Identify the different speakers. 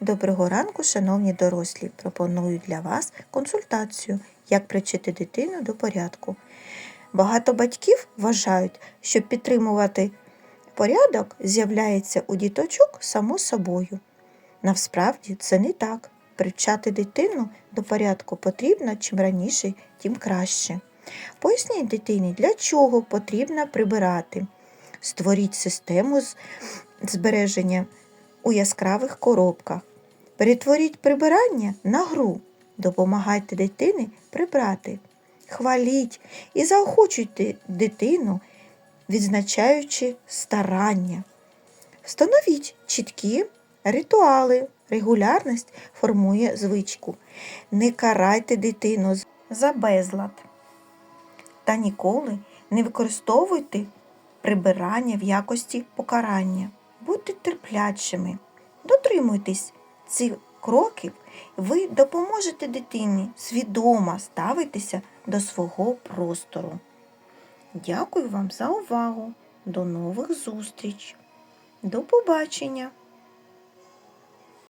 Speaker 1: Доброго ранку, шановні дорослі. Пропоную для вас консультацію, як привчити дитину до порядку. Багато батьків вважають, що підтримувати порядок з'являється у діточок само собою. Насправді це не так. Привчати дитину до порядку потрібно чим раніше, тим краще. Поясніть дитині, для чого потрібно прибирати. Створіть систему збереження у яскравих коробках. Перетворіть прибирання на гру. Допомагайте дитині прибрати. Хваліть і заохочуйте дитину, відзначаючи старання. Встановіть чіткі ритуали. Регулярність формує звичку. Не карайте дитину за безлад. Та ніколи не використовуйте прибирання в якості покарання. Будьте терплячими. Дотримуйтесь цих кроків, ви допоможете дитині свідомо ставитися до свого простору. Дякую вам за увагу. До нових зустріч. До побачення!